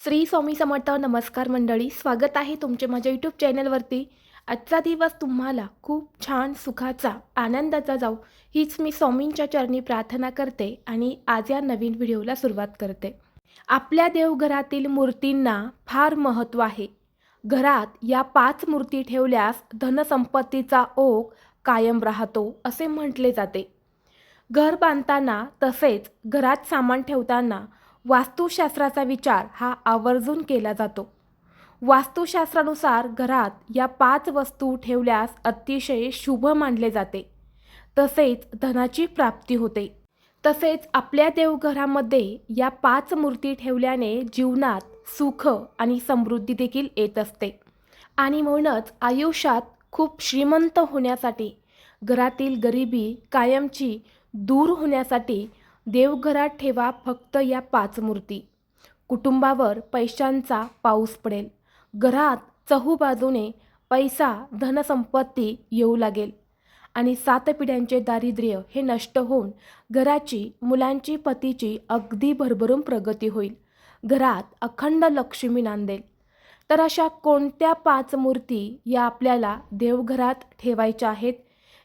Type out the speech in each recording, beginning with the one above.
श्री स्वामी समर्थ नमस्कार मंडळी स्वागत आहे तुमचे माझ्या यूट्यूब चॅनलवरती. आजचा दिवस तुम्हाला खूप छान सुखाचा आनंदाचा जाऊ हीच मी स्वामींच्या चरणी प्रार्थना करते आणि आज या नवीन व्हिडिओला सुरुवात करते. आपल्या देवघरातील मूर्तींना फार महत्त्व आहे. घरात या पाच मूर्ती ठेवल्यास धनसंपत्तीचा ओघ कायम राहतो असे म्हटले जाते. घर बांधताना तसेच घरात सामान ठेवताना वास्तुशास्त्राचा विचार हा आवर्जून केला जातो. वास्तुशास्त्रानुसार घरात या पाच वस्तू ठेवल्यास अतिशय शुभ मानले जाते. तसेच धनाची प्राप्ती होते. तसेच आपल्या देवघरामध्ये या पाच मूर्ती ठेवल्याने जीवनात सुख आणि समृद्धी देखील येत असते. आणि म्हणूनच आयुष्यात खूप श्रीमंत होण्यासाठी घरातील गरिबी कायमची दूर होण्यासाठी देवघरात ठेवा फक्त या पाच मूर्ती. कुटुंबावर पैशांचा पाऊस पडेल. घरात चहूबाजूने पैसा धनसंपत्ती येऊ लागेल. आणि सात पिढ्यांचे दारिद्र्य हे नष्ट होऊन घराची मुलांची पतीची अगदी भरभरून प्रगती होईल. घरात अखंड लक्ष्मी नांदेल. तर अशा कोणत्या पाच मूर्ती या आपल्याला देवघरात ठेवायच्या आहेत?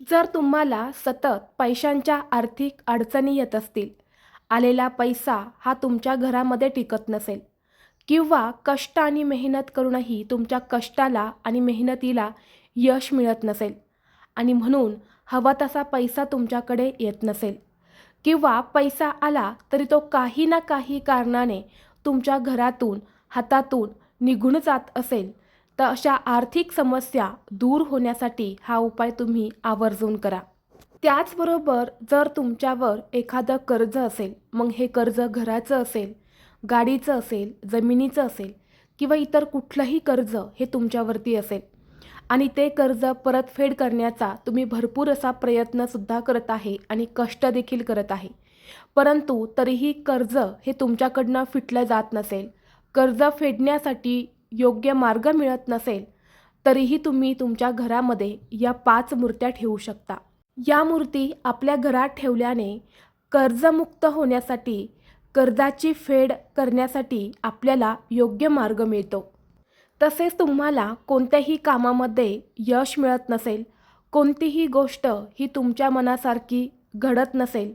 जर तुम्हाला सतत पैशांच्या आर्थिक अडचणी येत असतील आलेला पैसा हा तुमच्या घरामध्ये टिकत नसेल किंवा कष्ट आणि मेहनत करूनही तुमच्या कष्टाला आणि मेहनतीला यश मिळत नसेल आणि म्हणून हवा तसा पैसा तुमच्याकडे येत नसेल किंवा पैसा आला तरी तो काही ना काही कारणाने तुमच्या घरातून हातातून निघून जात असेल तर अशा आर्थिक समस्या दूर होण्यासाठी हा उपाय तुम्ही आवर्जून करा. त्याचबरोबर जर तुमच्यावर एखादं कर्ज असेल मग हे कर्ज घराचं असेल गाडीचं असेल जमिनीचं असेल किंवा इतर कुठलंही कर्ज हे तुमच्यावरती असेल आणि ते कर्ज परतफेड करण्याचा तुम्ही भरपूर असा प्रयत्नसुद्धा करत आहे आणि कष्ट देखील करत आहे. परंतु तरीही कर्ज हे तुमच्याकडनं फिटलं जात नसेल. कर्ज फेडण्यासाठी योग्य मार्ग मिळत नसेल तरीही तुम्ही तुमच्या घरामध्ये या पाच मूर्त्या ठेवू शकता. या मूर्ती आपल्या घरात ठेवल्याने कर्जमुक्त होण्यासाठी कर्जाची फेड करण्यासाठी आपल्याला योग्य मार्ग मिळतो. तसेच तुम्हाला कोणत्याही कामामध्ये यश मिळत नसेल कोणतीही गोष्ट ही तुमच्या मनासारखी घडत नसेल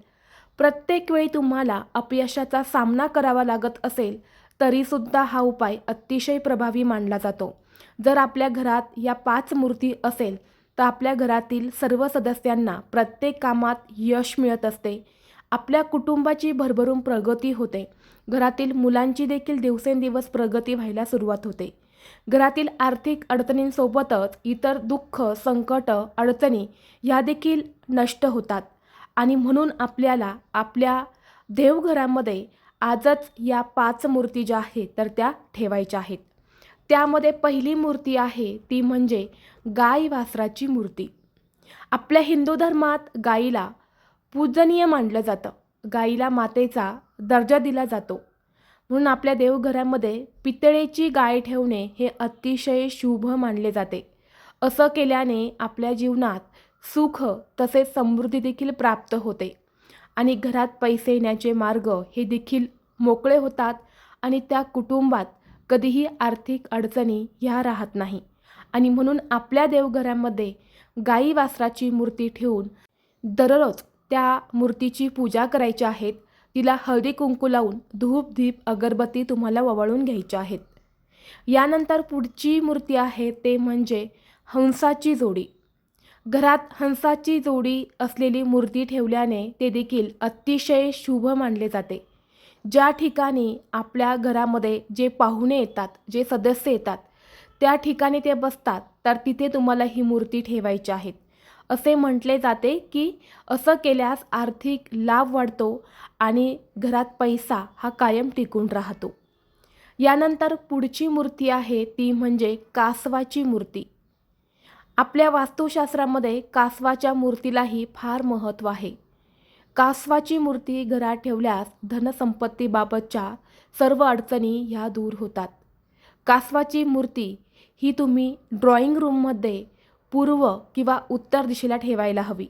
प्रत्येक वेळी तुम्हाला अपयशाचा सामना करावा लागत असेल तरीसुद्धा हा उपाय अतिशय प्रभावी मानला जातो. जर आपल्या घरात या पाच मूर्ती असेल तर आपल्या घरातील सर्व सदस्यांना प्रत्येक कामात यश मिळत असते. आपल्या कुटुंबाची भरभरून प्रगती होते. घरातील मुलांची देखील दिवसेंदिवस प्रगती व्हायला सुरुवात होते. घरातील आर्थिक अडचणींसोबतच इतर दुःख संकट अडचणी ह्या देखील नष्ट होतात. आणि म्हणून आपल्याला आपल्या देवघरामध्ये आजच या पाच मूर्ती ज्या आहेत तर त्या ठेवायच्या आहेत. त्यामध्ये पहिली मूर्ती आहे ती म्हणजे गाय वासराची मूर्ती. आपल्या हिंदू धर्मात गाईला पूजनीय मानलं जातं. गाईला मातेचा दर्जा दिला जातो. म्हणून आपल्या देवघरामध्ये पितळेची गाय ठेवणे हे अतिशय शुभ मानले जाते. असं केल्याने आपल्या जीवनात सुख तसेच समृद्धी देखील प्राप्त होते. आणि घरात पैसे येण्याचे मार्ग हे देखील मोकळे होतात आणि त्या कुटुंबात कधीही आर्थिक अडचणी ह्या राहत नाही. आणि म्हणून आपल्या देवघरामध्ये गाई वासराची मूर्ती ठेवून दररोज त्या मूर्तीची पूजा करायची आहेत तिला हळदी कुंकू लावून धूप दीप अगरबत्ती तुम्हाला ववाळून घ्यायच्या आहेत. यानंतर पुढची मूर्ती आहे ते म्हणजे हंसाची जोडी. घरात हंसाची जोडी असलेली मूर्ती ठेवल्याने ते देखील अतिशय शुभ मानले जाते. ज्या ठिकाणी आपल्या घरामध्ये जे पाहुणे येतात जे सदस्य येतात त्या ठिकाणी ते बसतात तर तिथे तुम्हाला ही मूर्ती ठेवायची आहेत असे म्हटले जाते की असं केल्यास आर्थिक लाभ वाढतो आणि घरात पैसा हा कायम टिकून राहतो. यानंतर पुढची मूर्ती आहे ती म्हणजे कासवाची मूर्ती. आपल्या वास्तुशास्त्रामध्ये कासवाच्या मूर्तीलाही फार महत्त्व आहे. कासवाची मूर्ती घरात ठेवल्यास धनसंपत्तीबाबतच्या सर्व अडचणी ह्या दूर होतात. कासवाची मूर्ती ही तुम्ही ड्रॉइंग रूममध्ये पूर्व किंवा उत्तर दिशेला ठेवायला हवी.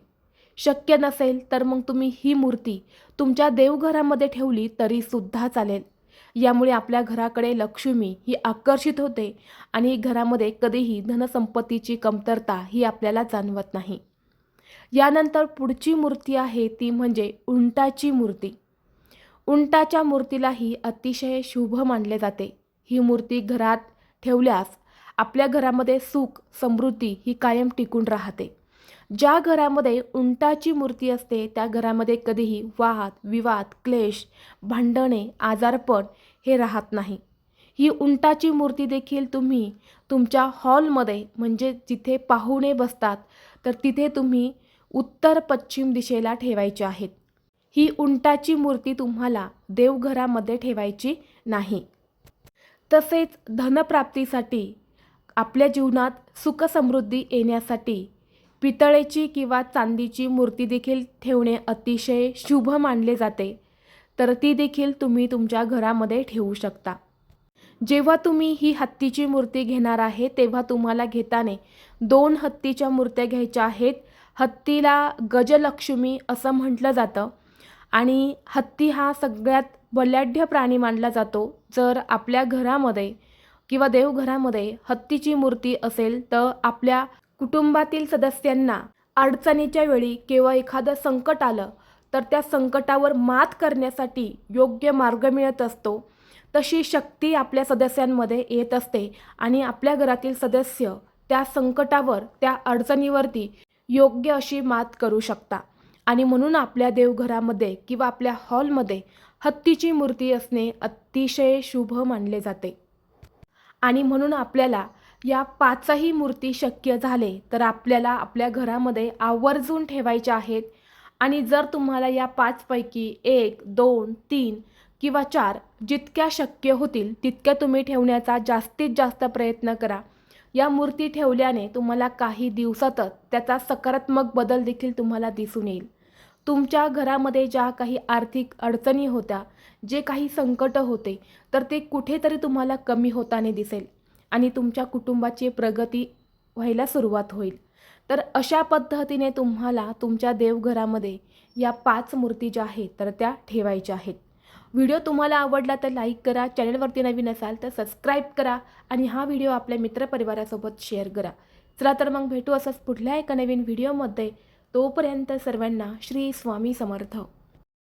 शक्य नसेल तर मग तुम्ही ही मूर्ती तुमच्या देवघरामध्ये ठेवली तरीसुद्धा चालेल. यामुळे आपल्या घराकडे लक्ष्मी ही आकर्षित होते आणि घरामध्ये कधीही धनसंपत्तीची कमतरता ही आपल्याला जाणवत नाही. यानंतर पुढची मूर्ती आहे ती म्हणजे उंटाची मूर्ती. उंटाच्या मूर्तीलाही अतिशय शुभ मानले जाते. ही मूर्ती घरात ठेवल्यास आपल्या घरामध्ये सुख समृद्धी ही कायम टिकून राहते. ज्या घरामध्ये उंटाची मूर्ती असते त्या घरामध्ये कधीही वाद विवाद क्लेश भांडणे आजारपण हे राहत नाही. ही उंटाची मूर्ती देखील तुम्ही तुमच्या हॉलमध्ये म्हणजे जिथे पाहुणे बसतात तर तिथे तुम्ही उत्तर पश्चिम दिशेला ठेवायची आहेत. ही उंटाची मूर्ती तुम्हाला देवघरामध्ये ठेवायची नाही. तसेच धनप्राप्तीसाठी आपल्या जीवनात सुखसमृद्धी येण्यासाठी पितळेची किंवा चांदीची मूर्ती देखील ठेवणे अतिशय शुभ मानले जाते. तर ती देखील तुम्ही तुमच्या घरामध्ये ठेवू शकता. जेव्हा तुम्ही ही हत्तीची मूर्ती घेणार आहे तेव्हा तुम्हाला घेताना दोन हत्तीच्या मूर्त्या घ्यायच्या आहेत. हत्तीला गजलक्ष्मी असं म्हटलं जातं आणि हत्ती हा सगळ्यात बलाढ्य प्राणी मानला जातो. जर आपल्या घरामध्ये किंवा देवघरामध्ये हत्तीची मूर्ती असेल तर आपल्या कुटुंबातील सदस्यांना अडचणीच्या वेळी किंवा एखादं संकट आलं तर त्या संकटावर मात करण्यासाठी योग्य मार्ग मिळत असतो. तशी शक्ती आपल्या सदस्यांमध्ये येत असते आणि आपल्या घरातील सदस्य त्या संकटावर त्या अडचणीवरती योग्य अशी मात करू शकता. आणि म्हणून आपल्या देवघरामध्ये किंवा आपल्या हॉलमध्ये हत्तीची मूर्ती असणे अतिशय शुभ मानले जाते. आणि म्हणून आपल्याला या पाचही मूर्ती शक्य झाले तर आपल्याला आपल्या घरामध्ये आवर्जून ठेवायच्या आहेत. आणि जर तुम्हाला या पाचपैकी एक दोन तीन किंवा चार जितक्या शक्य होतील तितक्या तुम्ही ठेवण्याचा जास्तीत जास्त प्रयत्न करा. या मूर्ती ठेवल्याने तुम्हाला काही दिवसातच त्याचा सकारात्मक बदल देखील तुम्हाला दिसून येईल. तुमच्या घरामध्ये ज्या काही आर्थिक अडचणी होत्या जे काही संकट होते तर ते कुठेतरी तुम्हाला कमी होताना दिसेल. आणि तुमच्या कुटुंबाची प्रगती व्हायला सुरुवात होईल. तर अशा पद्धतीने तुम्हाला तुमच्या देवघरामध्ये या पाच मूर्ती ज्या आहेत तर त्या ठेवायच्या आहेत. व्हिडिओ तुम्हाला आवडला तर लाईक करा चॅनलवरती नवीन असाल तर सबस्क्राईब करा आणि हा व्हिडिओ आपल्या मित्रपरिवारासोबत शेअर करा. चला तर मग भेटू असंच पुढल्या एका नवीन व्हिडिओमध्ये. तोपर्यंत सर्वांना श्री स्वामी समर्थ.